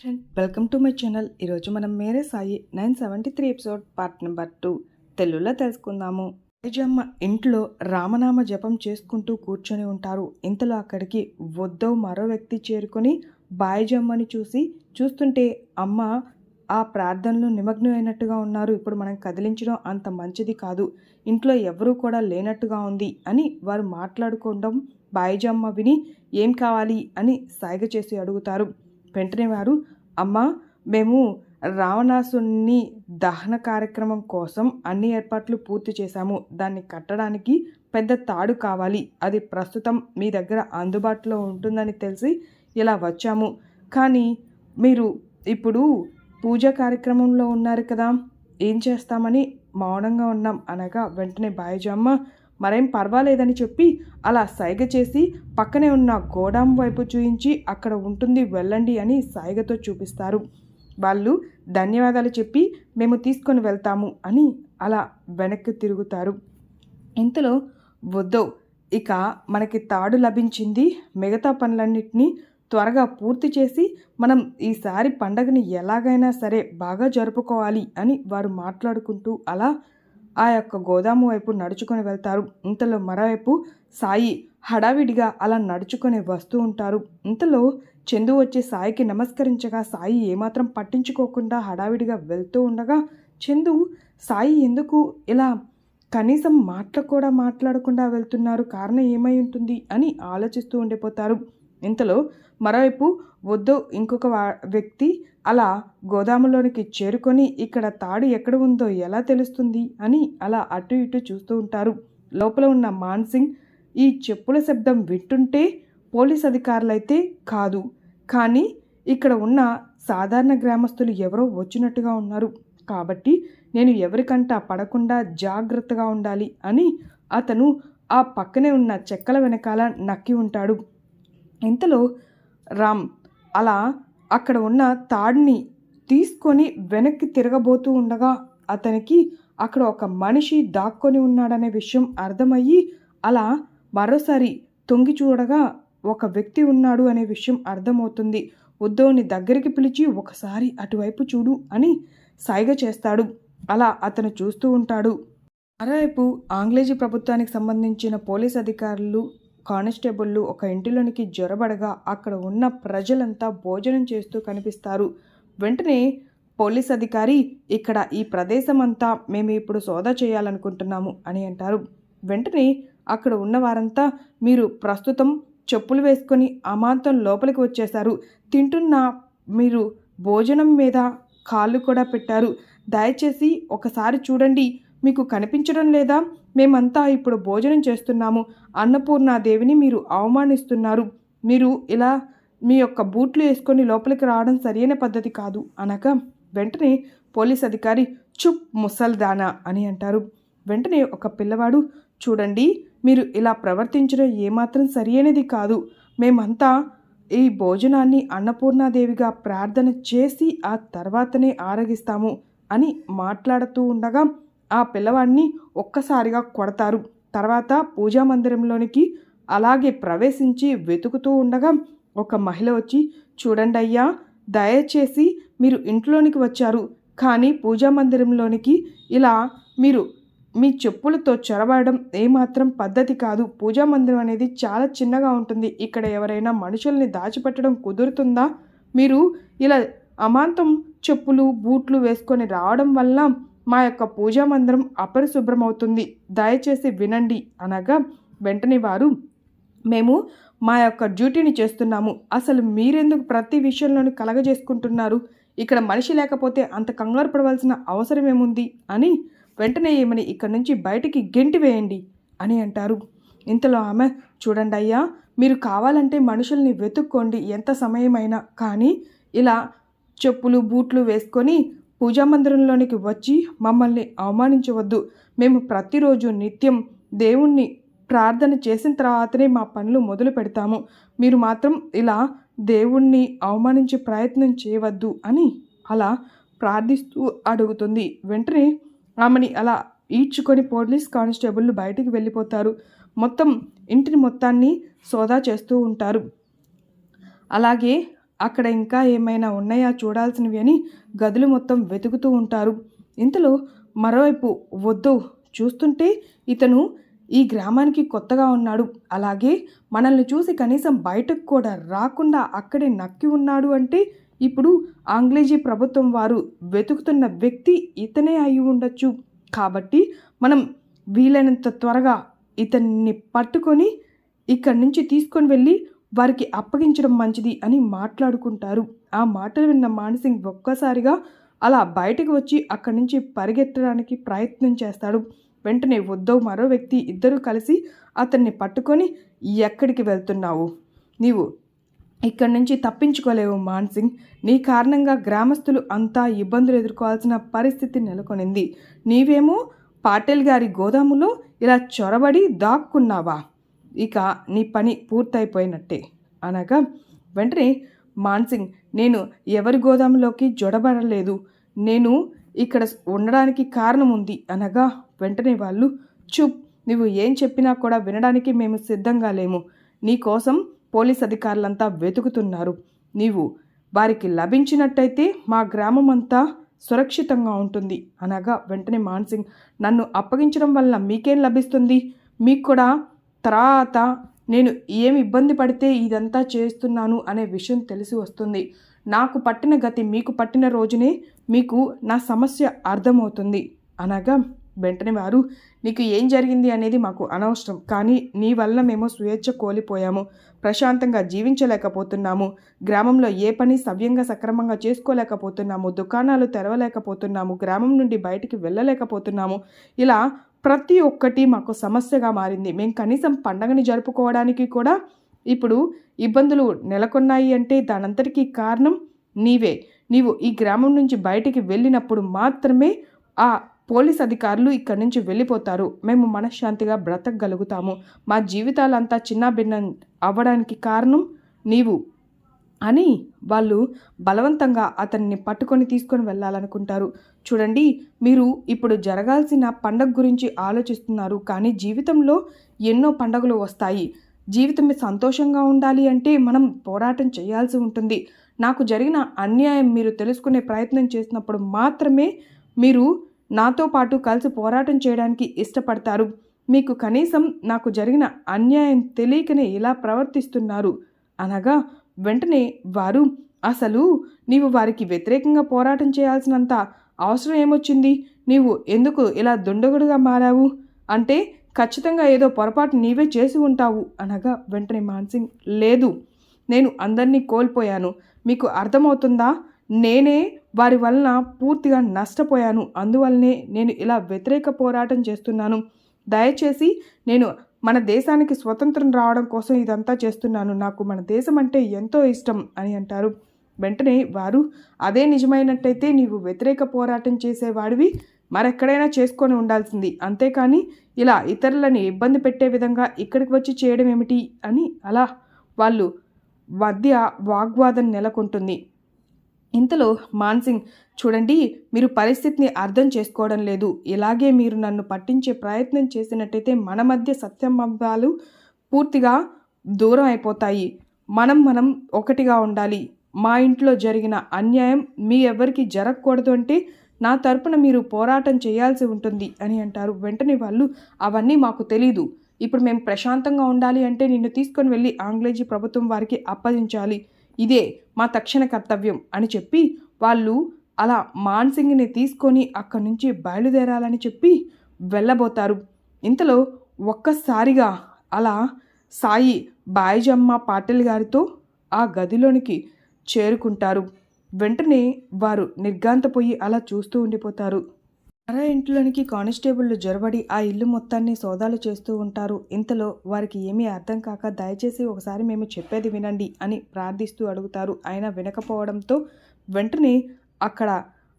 Welcome to my channel ఈరోజు మనం Mere Sai nine seventy three episode part number two. తెలుగులో తెలుసుకుందాము. తేజమ్మ ఇంట్లో రామనామ జపం చేసుకుంటూ కూర్చొని ఉంటారు. ఇంతలో అక్కడికి వద్దవు మరో వ్యక్తి చేరుకొని బాయిజమ్మని చూసి చూస్తుంటే అమ్మ ఆ ప్రార్థనలో నిమగ్నమైనట్టుగా ఉన్నారు. ఇప్పుడు మనం కదిలించడం అంత మంచిది కాదు. ఇంట్లో ఎవరూ కూడా లేనట్టుగా ఉంది అని వారు మాట్లాడుకోవడం బాయిజమ్మ విని ఏం కావాలి అని సాయిగ చేసి అడుగుతారు. వెంటనే వారు అమ్మ మేము రావణాసుని దహన కార్యక్రమం కోసం అన్ని ఏర్పాట్లు పూర్తి చేశాము. దాన్ని కట్టడానికి పెద్ద తాడు కావాలి. అది ప్రస్తుతం మీ దగ్గర అందుబాటులో ఉంటుందని తెలిసి ఇలా వచ్చాము. కానీ మీరు ఇప్పుడు పూజ కార్యక్రమంలో ఉన్నారు కదా ఏం చేస్తామని మౌనంగా ఉన్నాం. అనగా వెంటనే బాయిజమ్మ మరేం పర్వాలేదని చెప్పి అలా సైగ చేసి పక్కనే ఉన్న గోడాం వైపు చూయించి అక్కడ ఉంటుంది వెళ్ళండి అని సైగతో చూపిస్తారు. వాళ్ళు ధన్యవాదాలు చెప్పి మేము తీసుకొని వెళ్తాము అని అలా వెనక్కి తిరుగుతారు. ఇంతలో వద్దో ఇక మనకి తాడు లభించింది. మిగతా పనులన్నింటినీ త్వరగా పూర్తి చేసి మనం ఈసారి పండగని ఎలాగైనా సరే బాగా జరుపుకోవాలి అని వారు మాట్లాడుకుంటూ అలా ఆ యొక్క గోదాము వైపు నడుచుకొని వెళ్తారు. ఇంతలో మరోవైపు సాయి హడావిడిగా అలా నడుచుకొని వస్తూ ఉంటారు. ఇంతలో చందు వచ్చి సాయికి నమస్కరించగా సాయి ఏమాత్రం పట్టించుకోకుండా హడావిడిగా వెళ్తూ ఉండగా చందు సాయి ఎందుకు ఇలా కనీసం మాటలు కూడా మాట్లాడకుండా వెళ్తున్నారు? కారణం ఏమై ఉంటుంది? అని ఆలోచిస్తూ ఉండిపోతారు. ఇంతలో మరోవైపు వద్దు ఇంకొక వ్యక్తి అలా గోదాములోనికి చేరుకొని ఇక్కడ తాడు ఎక్కడ ఉందో ఎలా తెలుస్తుంది అని అలా అటు ఇటు చూస్తూ ఉంటారు. లోపల ఉన్న మాన్సింగ్ ఈ చెప్పుల శబ్దం వింటుంటే పోలీస్ అధికారులైతే కాదు. కానీ ఇక్కడ ఉన్న సాధారణ గ్రామస్తులు ఎవరో వచ్చినట్టుగా ఉన్నారు. కాబట్టి నేను ఎవరికంటా పడకుండా జాగ్రత్తగా ఉండాలి అని అతను ఆ పక్కనే ఉన్న చెక్కల వెనకాల నక్కి ఉంటాడు. ఇంతలో రామ్ అలా అక్కడ ఉన్న తాడిని తీసుకొని వెనక్కి తిరగబోతూ ఉండగా అతనికి అక్కడ ఒక మనిషి దాక్కొని ఉన్నాడనే విషయం అర్థమయ్యి అలా మరోసారి తొంగి చూడగా ఒక వ్యక్తి ఉన్నాడు అనే విషయం అర్థమవుతుంది. ఉద్దవ్ని దగ్గరికి పిలిచి ఒకసారి అటువైపు చూడు అని సైగ చేస్తాడు. అలా అతను చూస్తూ ఉంటాడు. మరోవైపు ఆంగ్లేజీ ప్రభుత్వానికి సంబంధించిన పోలీస్ అధికారులు కానిస్టేబుళ్ళు ఒక ఇంటిలోనికి జ్వరబడగా అక్కడ ఉన్న ప్రజలంతా భోజనం చేస్తూ కనిపిస్తారు. వెంటనే పోలీస్ అధికారి ఇక్కడ ఈ ప్రదేశం అంతా మేము ఇప్పుడు సోదా చేయాలనుకుంటున్నాము అని అంటారు. వెంటనే అక్కడ ఉన్న వారంతా మీరు ప్రస్తుతం చెప్పులు వేసుకొని అమాంతం లోపలికి వచ్చేశారు. తింటున్న మీరు భోజనం మీద కాళ్ళు కూడా పెట్టారు. దయచేసి ఒకసారి చూడండి. మీకు కనిపించడం లేదా? మేమంతా ఇప్పుడు భోజనం చేస్తున్నాము. అన్నపూర్ణాదేవిని మీరు అవమానిస్తున్నారు. మీరు ఇలా మీ యొక్క బూట్లు వేసుకొని లోపలికి రావడం సరైన పద్ధతి కాదు అనగా వెంటనే పోలీస్ అధికారి చుప్ ముసల్దానా అని అంటారు. వెంటనే ఒక పిల్లవాడు చూడండి మీరు ఇలా ప్రవర్తించడం ఏమాత్రం సరియైనది కాదు. మేమంతా ఈ భోజనాన్ని అన్నపూర్ణాదేవిగా ప్రార్థన చేసి ఆ తర్వాతనే ఆరగిస్తాము అని మాట్లాడుతూ ఉండగా ఆ పిల్లవాడిని ఒక్కసారిగా కొడతారు. తర్వాత పూజా మందిరంలోనికి అలాగే ప్రవేశించి వెతుకుతూ ఉండగా ఒక మహిళ వచ్చి చూడండి అయ్యా దయచేసి మీరు ఇంట్లోనికి వచ్చారు. కానీ పూజా మందిరంలోనికి ఇలా మీరు మీ చెప్పులతో చొరబడడం ఏమాత్రం పద్ధతి కాదు. పూజా మందిరం అనేది చాలా చిన్నగా ఉంటుంది. ఇక్కడ ఎవరైనా మనుషుల్ని దాచిపెట్టడం కుదురుతుందా? మీరు ఇలా అమాంతం చెప్పులు బూట్లు వేసుకొని రావడం వల్ల మా యొక్క పూజా మందిరం అపరిశుభ్రమవుతుంది. దయచేసి వినండి అనగా వెంటనే వారు మేము మా యొక్క డ్యూటీని చేస్తున్నాము. అసలు మీరెందుకు ప్రతి విషయంలోనూ కలగజేసుకుంటున్నారు? ఇక్కడ మనిషి లేకపోతే అంత కంగారు పడవలసిన అవసరం ఏముంది అని వెంటనే ఏమని ఇక్కడి నుంచి బయటికి గెంటి వేయండి అని అంటారు. ఇంతలో ఆమె చూడండి అయ్యా మీరు కావాలంటే మనుషుల్ని వెతుక్కోండి ఎంత సమయమైనా. కానీ ఇలా చెప్పులు బూట్లు వేసుకొని పూజా మందిరంలోనికి వచ్చి మమ్మల్ని అవమానించవద్దు. మేము ప్రతిరోజు నిత్యం దేవుణ్ణి ప్రార్థన చేసిన తర్వాతనే మా పనులు మొదలు పెడతాము. మీరు మాత్రం ఇలా దేవుణ్ణి అవమానించే ప్రయత్నం చేయవద్దు అని అలా ప్రార్థిస్తూ అడుగుతుంది. వెంటనే ఆమెని అలా ఈడ్చుకొని పోలీస్ కానిస్టేబుల్ బయటికి వెళ్ళిపోతారు. మొత్తం ఇంటిని మొత్తాన్ని సోదా చేస్తూ ఉంటారు. అలాగే అక్కడ ఇంకా ఏమైనా ఉన్నాయా చూడాల్సినవి అని గదులు మొత్తం వెతుకుతూ ఉంటారు. ఇంతలో మరోవైపు వద్దు చూస్తుంటే ఇతను ఈ గ్రామానికి కొత్తగా ఉన్నాడు. అలాగే మనల్ని చూసి కనీసం బయటకు కూడా రాకుండా అక్కడే నక్కి ఉన్నాడు అంటే ఇప్పుడు ఆంగ్లేజీ ప్రభుత్వం వారు వెతుకుతున్న వ్యక్తి ఇతనే అయి ఉండొచ్చు. కాబట్టి మనం వీలైనంత త్వరగా ఇతన్ని పట్టుకొని ఇక్కడి నుంచి తీసుకొని వెళ్ళి వారికి అప్పగించడం మంచిది అని మాట్లాడుకుంటారు. ఆ మాటలు విన్న మానసింగ్ ఒక్కసారిగా అలా బయటకు వచ్చి అక్కడి నుంచి పరిగెత్తడానికి ప్రయత్నం చేస్తాడు. వెంటనే వద్దో మరో వ్యక్తి ఇద్దరూ కలిసి అతన్ని పట్టుకొని ఎక్కడికి వెళ్తున్నావు? నీవు ఇక్కడి నుంచి తప్పించుకోలేవు మాన్సింగ్. నీ కారణంగా గ్రామస్తులు అంతా ఇబ్బందులు ఎదుర్కోవాల్సిన పరిస్థితి నెలకొనింది. నీవేమో పాటేల్ గారి గోదాములో ఇలా చొరబడి దాక్కున్నావా? ఇక నీ పని పూర్తయిపోయినట్టే. అనగా వెంటనే మాన్సింగ్ నేను ఎవరి గోదాములోకి జొడబడలేదు. నేను ఇక్కడ ఉండడానికి కారణం ఉంది అనగా వెంటనే వాళ్ళు చూప్ నువ్వు ఏం చెప్పినా కూడా వినడానికి మేము సిద్ధంగా లేము. నీకోసం పోలీస్ అధికారులంతా వెతుకుతున్నారు. నీవు వారికి లభించినట్టయితే మా గ్రామం అంతా సురక్షితంగా ఉంటుంది. అనగా వెంటనే మాన్సింగ్ నన్ను అప్పగించడం వల్ల మీకేం లభిస్తుంది? మీకు కూడా తర్వాత నేను ఏమి ఇబ్బంది పడితే ఇదంతా చేస్తున్నాను అనే విషయం తెలిసి వస్తుంది. నాకు పట్టిన గతి మీకు పట్టిన రోజునే మీకు నా సమస్య అర్థమవుతుంది. అనగా వెంటనే వారు నీకు ఏం జరిగింది అనేది మాకు అనవసరం. కానీ నీ వల్ల మేము స్వేచ్ఛ కోల్పోయాము. ప్రశాంతంగా జీవించలేకపోతున్నాము. గ్రామంలో ఏ పని సవ్యంగా సక్రమంగా చేసుకోలేకపోతున్నాము. దుకాణాలు తెరవలేకపోతున్నాము. గ్రామం నుండి బయటికి వెళ్ళలేకపోతున్నాము. ఇలా ప్రతి ఒక్కటి మాకు సమస్యగా మారింది. మేము కనీసం పండగని జరుపుకోవడానికి కూడా ఇప్పుడు ఇబ్బందులు నెలకొన్నాయి అంటే దానంతటికీ కారణం నీవే. నీవు ఈ గ్రామం నుంచి బయటికి వెళ్ళినప్పుడు మాత్రమే ఆ పోలీస్ అధికారులు ఇక్కడి నుంచి వెళ్ళిపోతారు. మేము మనశ్శాంతిగా బ్రతకగలుగుతాము. మా జీవితాలంతా చిన్నాభిన్నం అవ్వడానికి కారణం నీవు. అని వాళ్ళు బలవంతంగా అతన్ని పట్టుకొని తీసుకొని వెళ్ళాలనుకుంటారు. చూడండి మీరు ఇప్పుడు జరగాల్సిన పండగ గురించి ఆలోచిస్తున్నారు కానీ జీవితంలో ఎన్నో పండగలు వస్తాయి. జీవితం సంతోషంగా ఉండాలి అంటే మనం పోరాటం చేయాల్సి ఉంటుంది. నాకు జరిగిన అన్యాయం మీరు తెలుసుకునే ప్రయత్నం చేసినప్పుడు మాత్రమే మీరు నాతో పాటు కలిసి పోరాటం చేయడానికి ఇష్టపడతారు. మీకు కనీసం నాకు జరిగిన అన్యాయం తెలియకనే ఇలా ప్రవర్తిస్తున్నారు. అనగా వెంటనే వారు అసలు నీవు వారికి వ్యతిరేకంగా పోరాటం చేయాల్సినంత అవసరం ఏమొచ్చింది? నీవు ఎందుకు ఇలా దుండగుడుగా మారావు? అంటే ఖచ్చితంగా ఏదో పొరపాటు నీవే చేసి ఉంటావు అనగా వెంటనే మాన్సింగ్ లేదు నేను అందరినీ కోల్పోయాను. మీకు అర్థమవుతుందా? నేనే వారి వలన పూర్తిగా నష్టపోయాను. అందువల్లనే నేను ఇలా వ్యతిరేక పోరాటం చేస్తున్నాను. దయచేసి నేను మన దేశానికి స్వతంత్రం రావడం కోసం ఇదంతా చేస్తున్నాను. నాకు మన దేశం అంటే ఎంతో ఇష్టం అని అంటారు. వెంటనే వారు అదే నిజమైనట్టయితే నీవు వ్యతిరేక పోరాటం చేసేవాడివి మరెక్కడైనా చేసుకొని ఉండాల్సింది. అంతేకాని ఇలా ఇతరులని ఇబ్బంది పెట్టే విధంగా ఇక్కడికి వచ్చి చేయడం ఏమిటి? అని అలా వాళ్ళు మధ్య వాగ్వాదం నెలకొంటుంది. ఇంతలో మాన్సింగ్ చూడండి మీరు పరిస్థితిని అర్థం చేసుకోవడం లేదు. ఇలాగే మీరు నన్ను పట్టించే ప్రయత్నం చేసినట్టయితే మన మధ్య సత్యమంబాలు పూర్తిగా దూరం అయిపోతాయి. మనం మనం ఒకటిగా ఉండాలి. మా ఇంట్లో జరిగిన అన్యాయం మీ ఎవరికి జరగకూడదు అంటే నా తరపున మీరు పోరాటం చేయాల్సి ఉంటుంది అని అంటారు. వెంటనే వాళ్ళు అవన్నీ మాకు తెలీదు. ఇప్పుడు మేము ప్రశాంతంగా ఉండాలి అంటే నిన్ను తీసుకొని వెళ్ళి ఆంగ్లేజీ ప్రభుత్వం వారికి అప్పగించాలి. ఇదే మా తక్షణ కర్తవ్యం అని చెప్పి వాళ్ళు అలా మాన్సింగ్ని తీసుకొని అక్కడి నుంచి బయలుదేరాలని చెప్పి వెళ్ళబోతారు. ఇంతలో ఒక్కసారిగా అలా సాయి బాయిజమ్మ పాటిల్ గారితో ఆ గదిలోనికి చేరుకుంటారు. వెంటనే వారు నిర్గాంతపోయి అలా చూస్తూ ఉండిపోతారు. అరా ఇంట్లోనికి కానిస్టేబుళ్ళు జొరబడి ఆ ఇల్లు మొత్తాన్ని సోదాలు చేస్తూ ఉంటారు. ఇంతలో వారికి ఏమీ అర్థం కాక దయచేసి ఒకసారి మేము చెప్పేది వినండి అని ప్రార్థిస్తూ అడుగుతారు. ఆయన వినకపోవడంతో వెంటనే అక్కడ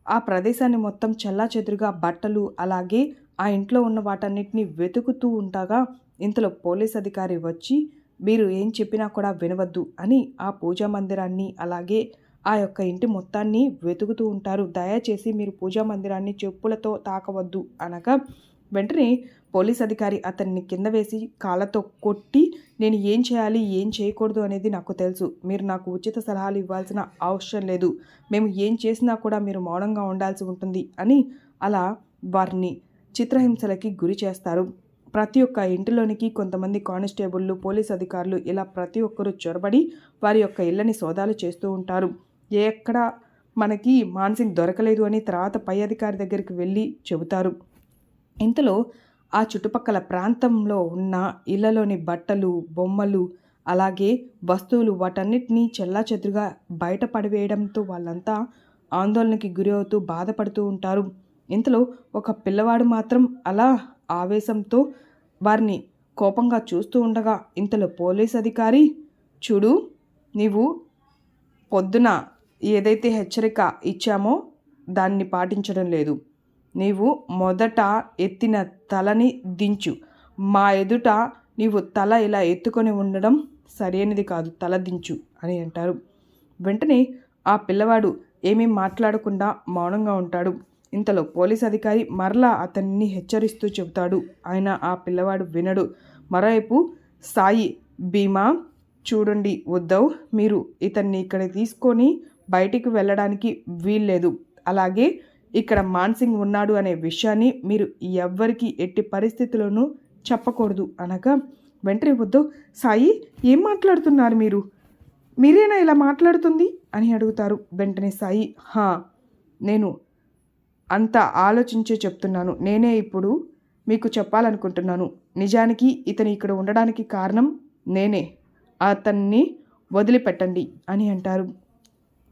ఆ ప్రదేశాన్ని మొత్తం చెల్లాచెదురుగా బట్టలు అలాగే ఆ ఇంట్లో ఉన్న వాటన్నిటిని వెతుకుతూ ఉండగా ఇంతలో పోలీస్ అధికారి వచ్చి మీరు ఏం చెప్పినా కూడా వినవద్దు అని ఆ పూజా మందిరాన్ని అలాగే ఆ యొక్క ఇంటి మొత్తాన్ని వెతుకుతూ ఉంటారు. దయచేసి మీరు పూజా మందిరాన్ని చెప్పులతో తాకవద్దు అనగా వెంటనే పోలీస్ అధికారి అతన్ని కింద వేసి కాళ్ళతో కొట్టి నేను ఏం చేయాలి ఏం చేయకూడదు అనేది నాకు తెలుసు. మీరు నాకు ఉచిత సలహాలు ఇవ్వాల్సిన అవసరం లేదు. మేము ఏం చేసినా కూడా మీరు మౌనంగా ఉండాల్సి ఉంటుంది అని అలా వారిని చిత్రహింసలకి గురి చేస్తారు. ప్రతి ఒక్క ఇంటిలోనికి కొంతమంది కానిస్టేబుళ్ళు పోలీస్ అధికారులు ఇలా ప్రతి ఒక్కరూ చొరబడి వారి యొక్క ఇళ్ళని సోదాలు చేస్తూ ఉంటారు. ఎక్కడ మనకి మాన్సింగ్ దొరకలేదు అని తర్వాత పై అధికారి దగ్గరికి వెళ్ళి చెబుతారు. ఇంతలో ఆ చుట్టుపక్కల ప్రాంతంలో ఉన్న ఇళ్ళలోని బట్టలు బొమ్మలు అలాగే వస్తువులు వాటన్నిటినీ చెల్లాచెదురుగా బయట పడివేయడంతో వాళ్ళంతా ఆందోళనకి గురి అవుతూ బాధపడుతూ ఉంటారు. ఇంతలో ఒక పిల్లవాడు మాత్రం అలా ఆవేశంతో వారిని కోపంగా చూస్తూ ఉండగా ఇంతలో పోలీస్ అధికారి చూడు నీవు పొద్దున ఏదైతే హెచ్చరిక ఇచ్చామో దాన్ని పాటించడం లేదు. నీవు మొదట ఎత్తిన తలని దించు. మా ఎదుట నీవు తల ఇలా ఎత్తుకొని ఉండడం సరైనది కాదు. తల దించు అని అంటారు. వెంటనే ఆ పిల్లవాడు ఏమీ మాట్లాడకుండా మౌనంగా ఉంటాడు. ఇంతలో పోలీస్ అధికారి మరలా అతన్ని హెచ్చరిస్తూ చెబుతాడు. ఆయన ఆ పిల్లవాడు వినడు. మరోవైపు సాయి భీమా చూడండి ఉద్దవ్ మీరు ఇతన్ని ఇక్కడ తీసుకొని బయటికి వెళ్ళడానికి వీల్లేదు. అలాగే ఇక్కడ మాన్సింగ్ ఉన్నాడు అనే విషయాన్ని మీరు ఎవ్వరికి ఎట్టి పరిస్థితుల్లోనూ చెప్పకూడదు అనగా వెంటనే వద్దు. సాయి ఏం మాట్లాడుతున్నారు మీరు? మీరేనా ఇలా మాట్లాడుతుంది? అని అడుగుతారు వెంటనే సాయి. హా నేను అంత ఆలోచించే చెప్తున్నాను. నేనే ఇప్పుడు మీకు చెప్పాలనుకుంటున్నాను. నిజానికి ఇతను ఇక్కడ ఉండడానికి కారణం నేనే. అతన్ని వదిలిపెట్టండి అని అంటారు.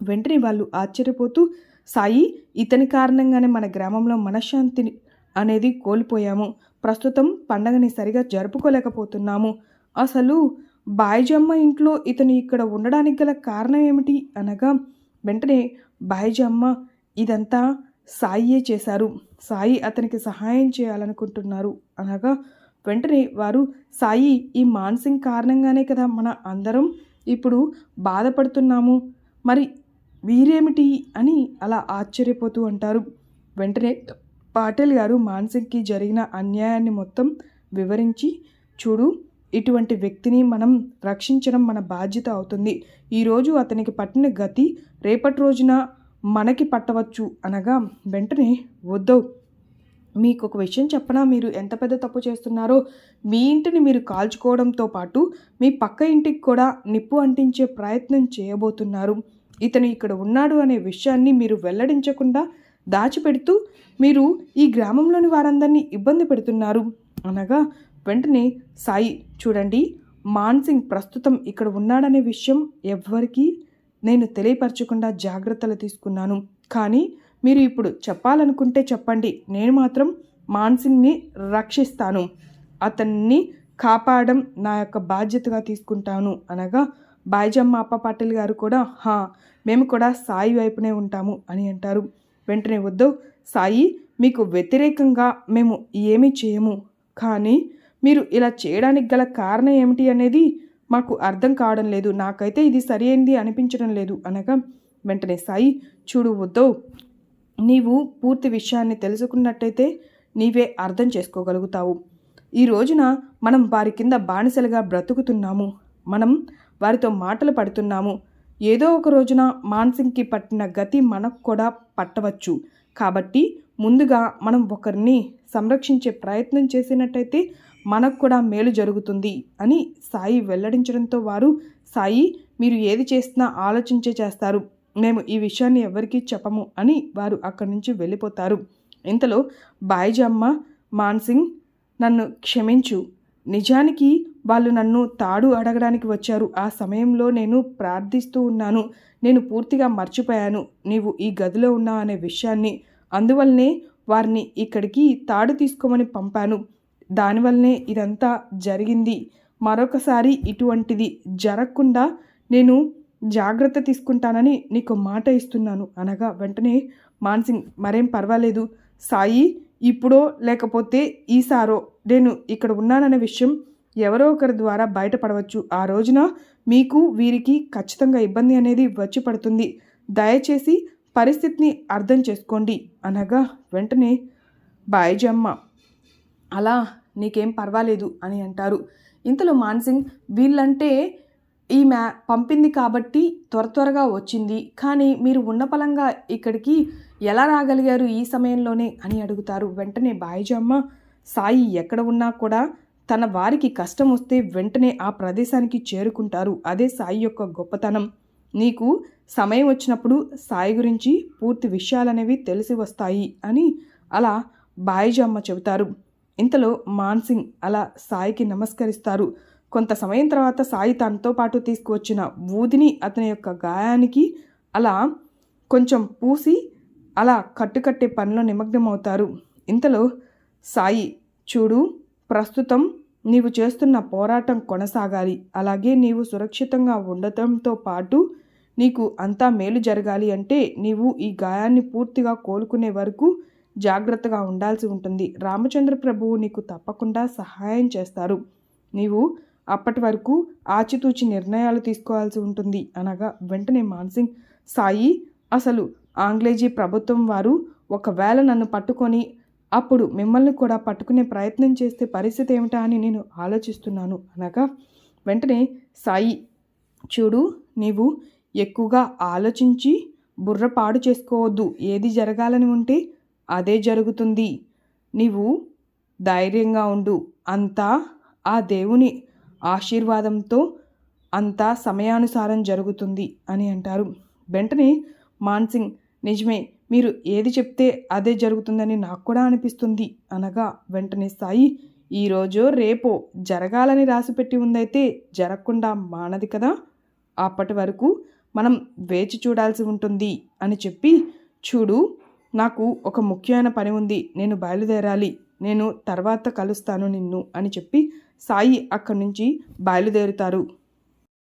వెంటనే వాళ్ళు ఆశ్చర్యపోతూ సాయి ఇతని కారణంగానే మన గ్రామంలో మనశ్శాంతిని అనేది కోల్పోయాము. ప్రస్తుతం పండగని సరిగా జరుపుకోలేకపోతున్నాము. అసలు బాయిజమ్మ ఇంట్లో ఇతను ఇక్కడ ఉండడానికి గల కారణం ఏమిటి? అనగా వెంటనే బాయిజమ్మ ఇదంతా సాయియే చేశారు. సాయి అతనికి సహాయం చేయాలనుకుంటున్నారు. అనగా వెంటనే వారు సాయి ఈ మానసింగ్ కారణంగానే కదా మన అందరం ఇప్పుడు బాధపడుతున్నాము. మరి వీరేమిటి అని అలా ఆశ్చర్యపోతూ అంటారు. వెంటనే పాటిల్ గారు మాన్సింగ్కి జరిగిన అన్యాయాన్ని మొత్తం వివరించి చూడు ఇటువంటి వ్యక్తిని మనం రక్షించడం మన బాధ్యత అవుతుంది. ఈరోజు అతనికి పట్టిన గతి రేపటి రోజున మనకి పట్టవచ్చు అనగా వెంటనే వద్దవు. మీకు ఒక విషయం చెప్పనా? మీరు ఎంత పెద్ద తప్పు చేస్తున్నారో? మీ ఇంటిని మీరు కాల్చుకోవడంతో పాటు మీ పక్క ఇంటికి కూడా నిప్పు అంటించే ప్రయత్నం చేయబోతున్నారు. ఇతను ఇక్కడ ఉన్నాడు అనే విషయాన్ని మీరు వెల్లడించకుండా దాచిపెడుతూ మీరు ఈ గ్రామంలోని వారందరినీ ఇబ్బంది పెడుతున్నారు. అనగా వెంటనే సాయి చూడండి మాన్సింగ్ ప్రస్తుతం ఇక్కడ ఉన్నాడనే విషయం ఎవ్వరికీ నేను తెలియపరచకుండా జాగ్రత్తలు తీసుకున్నాను. కానీ మీరు ఇప్పుడు చెప్పాలనుకుంటే చెప్పండి. నేను మాత్రం మాన్సింగ్ని రక్షిస్తాను. అతన్ని కాపాడడం నా యొక్క బాధ్యతగా తీసుకుంటాను. అనగా బాయిజమ్మ అప్ప పాటిల్ గారు కూడా హా మేము కూడా సాయి వైపునే ఉంటాము అని అంటారు. వెంటనే వద్దు సాయి మీకు వ్యతిరేకంగా మేము ఏమీ చేయము. కానీ మీరు ఇలా చేయడానికి గల కారణం ఏమిటి అనేది మాకు అర్థం కావడం లేదు. నాకైతే ఇది సరి అయింది అనిపించడం లేదు అనగా వెంటనే సాయి చూడు వద్దు. నీవు పూర్తి విషయాన్ని తెలుసుకున్నట్టయితే నీవే అర్థం చేసుకోగలుగుతావు. ఈ రోజున మనం వారి కింద బానిసలుగా బ్రతుకుతున్నాము. మనం వారితో మాటలు పడుతున్నాము. ఏదో ఒక రోజున మాన్సింగ్కి పట్టిన గతి మనకు కూడా పట్టవచ్చు. కాబట్టి ముందుగా మనం ఒకరిని సంరక్షించే ప్రయత్నం చేసినట్టయితే మనకు కూడా మేలు జరుగుతుంది అని సాయి వెల్లడించడంతో వారు సాయి మీరు ఏది చేసినా ఆలోచించే చేస్తారు. మేము ఈ విషయాన్ని ఎవరికీ చెప్పము అని వారు అక్కడి నుంచి వెళ్ళిపోతారు. ఇంతలో బాయిజమ్మ మాన్సింగ్ నన్ను క్షమించు. నిజానికి వాళ్ళు నన్ను తాడు అడగడానికి వచ్చారు. ఆ సమయంలో నేను ప్రార్థిస్తూ ఉన్నాను. నేను పూర్తిగా మర్చిపోయాను. నీవు ఈ గదిలో ఉన్నావు అనే విషయాన్ని. అందువల్లనే వారిని ఇక్కడికి తాడు తీసుకోమని పంపాను. దానివల్లనే ఇదంతా జరిగింది. మరొకసారి ఇటువంటిది జరగకుండా నేను జాగ్రత్త తీసుకుంటానని నీకు మాట ఇస్తున్నాను. అనగా వెంటనే మాన్సింగ్ మరేం పర్వాలేదు. సాయి ఇప్పుడో లేకపోతే ఈసారో. నేను ఇక్కడ ఉన్నాననే విషయం ఎవరో ఒకరి ద్వారా బయటపడవచ్చు. ఆ రోజున మీకు వీరికి ఖచ్చితంగా ఇబ్బంది అనేది వచ్చి పడుతుంది. దయచేసి పరిస్థితిని అర్థం చేసుకోండి. అనగా వెంటనే బాయిజమ్మ అలా నీకేం పర్వాలేదు అని అంటారు. ఇంతలో మాన్సింగ్ వీళ్ళంటే ఈమె పంపింది కాబట్టి త్వర త్వరగా వచ్చింది. కానీ మీరు ఉన్న పలంగా ఇక్కడికి ఎలా రాగలిగారు ఈ సమయంలోనే అని అడుగుతారు. వెంటనే బాయిజమ్మ సాయి ఎక్కడ ఉన్నా కూడా తన వారికి కష్టం వస్తే వెంటనే ఆ ప్రదేశానికి చేరుకుంటారు. అదే సాయి యొక్క గొప్పతనం. నీకు సమయం వచ్చినప్పుడు సాయి గురించి పూర్తి విషయాలనేవి తెలిసి వస్తాయి అని అలా బాయిజమ్మ చెబుతారు. ఇంతలో మాన్సింగ్ అలా సాయికి నమస్కరిస్తారు. కొంత సమయం తర్వాత సాయి తనతో పాటు తీసుకువచ్చిన ఊదిని అతని యొక్క గాయానికి అలా కొంచెం పూసి అలా కట్టుకట్టే పనిలో నిమగ్నమవుతారు. ఇంతలో సాయి చూడు ప్రస్తుతం నీవు చేస్తున్న పోరాటం కొనసాగాలి. అలాగే నీవు సురక్షితంగా ఉండటంతో పాటు నీకు అంతా మేలు జరగాలి అంటే నీవు ఈ గాయాన్ని పూర్తిగా కోలుకునే వరకు జాగ్రత్తగా ఉండాల్సి ఉంటుంది. రామచంద్ర ప్రభువు నీకు తప్పకుండా సహాయం చేస్తారు. నీవు అప్పటి వరకు ఆచితూచి నిర్ణయాలు తీసుకోవాల్సి ఉంటుంది. అనగా వెంటనే మాన్సింగ్ సాయి అసలు ఆంగ్లేజీ ప్రభుత్వం వారు ఒకవేళ నన్ను పట్టుకొని అప్పుడు మిమ్మల్ని కూడా పట్టుకునే ప్రయత్నం చేస్తే పరిస్థితి ఏమిటా అని నేను ఆలోచిస్తున్నాను అనగా వెంటనే సాయి చూడు నీవు ఎక్కువగా ఆలోచించి బుర్ర పాడు చేసుకోవద్దు. ఏది జరగాలని ఉంటే అదే జరుగుతుంది. నీవు ధైర్యంగా ఉండు. అంతా ఆ దేవుని ఆశీర్వాదంతో అంతా సమయానుసారం జరుగుతుంది అని అంటారు. వెంటనే మాన్సింగ్ నిజమే మీరు ఏది చెప్తే అదే జరుగుతుందని నాకు కూడా అనిపిస్తుంది. అనగా వెంటనే సాయి ఈరోజో రేపో జరగాలని రాసిపెట్టి ఉందైతే జరగకుండా మానది కదా? అప్పటి వరకు మనం వేచి చూడాల్సి ఉంటుంది అని చెప్పి చూడు నాకు ఒక ముఖ్యమైన పని ఉంది నేను బయలుదేరాలి నేను తర్వాత కలుస్తాను నిన్ను అని చెప్పి సాయి అక్కడి నుంచి బయలుదేరుతారు.